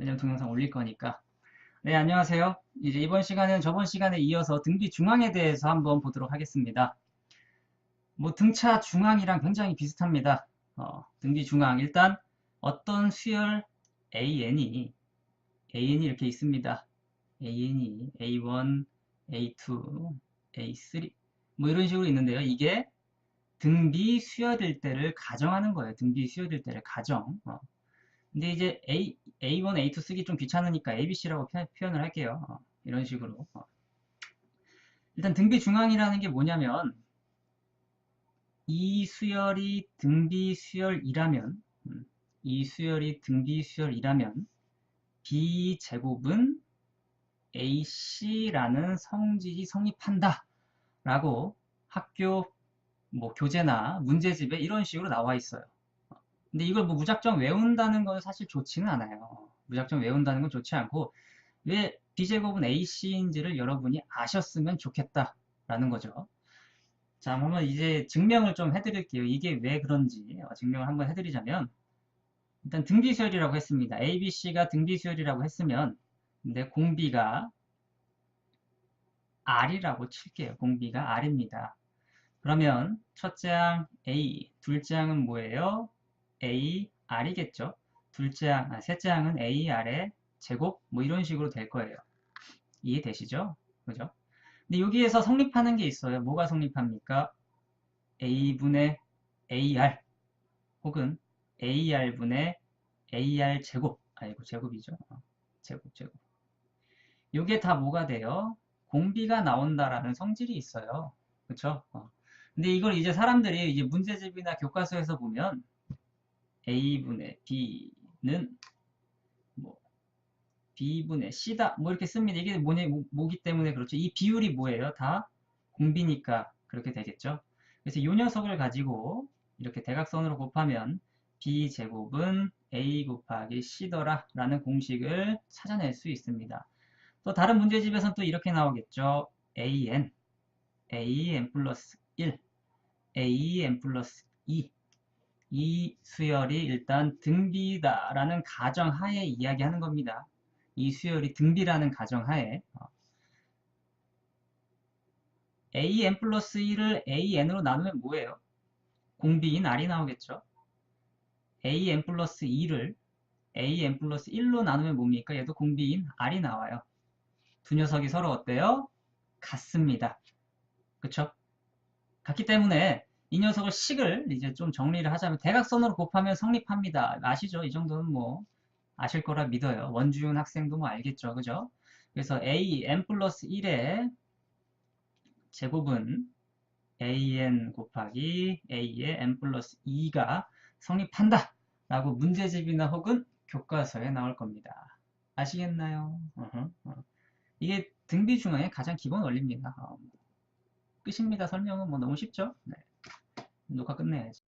왜냐면 동영상 올릴 거니까. 네, 안녕하세요. 이제 이번 시간에는 저번 시간에 이어서 등비 중앙에 대해서 한번 보도록 하겠습니다. 뭐 등차 중앙이랑 굉장히 비슷합니다. 어, 등비 중앙. 일단 어떤 수열 AN이 AN이 이렇게 있습니다. AN이 A1, A2, A3 뭐 이런 식으로 있는데요. 이게 등비 수열일 때를 가정하는 거예요. 등비 수열일 때를 가정. 어. 근데 이제 A, A1, A2 쓰기 좀 귀찮으니까 ABC라고 표현을 할게요. 어. 이런 식으로. 어. 일단 등비 중앙이라는 게 뭐냐면 이 수열이 등비 수열이라면 음, 이 수열이 등비 수열이라면 B 제곱은 AC라는 성질이 성립한다 라고 학교 뭐 교재나 문제집에 이런 식으로 나와 있어요. 근데 이걸 뭐 무작정 외운다는 건 사실 좋지는 않아요. 무작정 외운다는 건 좋지 않고 왜 B제곱은 AC인지를 여러분이 아셨으면 좋겠다라는 거죠. 자, 한번 이제 증명을 좀 해드릴게요. 이게 왜 그런지 어, 증명을 한번 해드리자면 일단 등비수열이라고 했습니다. ABC가 등비수열이라고 했으면 근데 공비가 R이라고 칠게요. 공비가 R입니다. 그러면 첫째 항 A, 둘째 항은 뭐예요? A, R이겠죠? 둘째 항, 아, 셋째 항은 A, R의 제곱 뭐 이런 식으로 될 거예요. 이해되시죠? 그죠? 근데 여기에서 성립하는 게 있어요. 뭐가 성립합니까? A분의 AR 혹은 AR분의 AR 제곱 아이고 제곱이죠. 어, 제곱 제곱 이게 다 뭐가 돼요? 공비가 나온다라는 성질이 있어요. 어. 근데 이걸 이제 사람들이 이제 문제집이나 교과서에서 보면 A분의 B는 뭐 B분의 C다 뭐 이렇게 씁니다. 이게 뭐냐, 뭐기 때문에 그렇죠. 이 비율이 뭐예요? 다 공비니까 그렇게 되겠죠. 그래서 이 녀석을 가지고 이렇게 대각선으로 곱하면 B제곱은 A 곱하기 C더라 라는 공식을 찾아낼 수 있습니다. 또 다른 문제집에서는 또 이렇게 나오겠죠. AN, AN 플러스 1, AN 플러스 2. 이 수열이 일단 등비다라는 가정하에 이야기하는 겁니다. 이 수열이 등비라는 가정하에 어. AN 플러스 1을 AN으로 나누면 뭐예요? 공비인 R이 나오겠죠. AN 플러스 2를 AN 플러스 1로 나누면 뭡니까? 얘도 공비인 R이 나와요. 두 녀석이 서로 어때요? 같습니다. 그쵸? 같기 때문에 이 녀석을 식을 이제 좀 정리를 하자면 대각선으로 곱하면 성립합니다. 아시죠? 이 정도는 뭐 아실 거라 믿어요. 원주윤 학생도 뭐 알겠죠. 그죠? 그래서 a n 플러스 1의 제곱은 an 곱하기 a의 n 플러스 2가 성립한다 라고 문제집이나 혹은 교과서에 나올 겁니다. 아시겠나요? 어. 이게 등비 중앙의 가장 기본 원리입니다. 어, 끝입니다. 설명은 뭐 너무 쉽죠? 네. 녹화 끝내야지.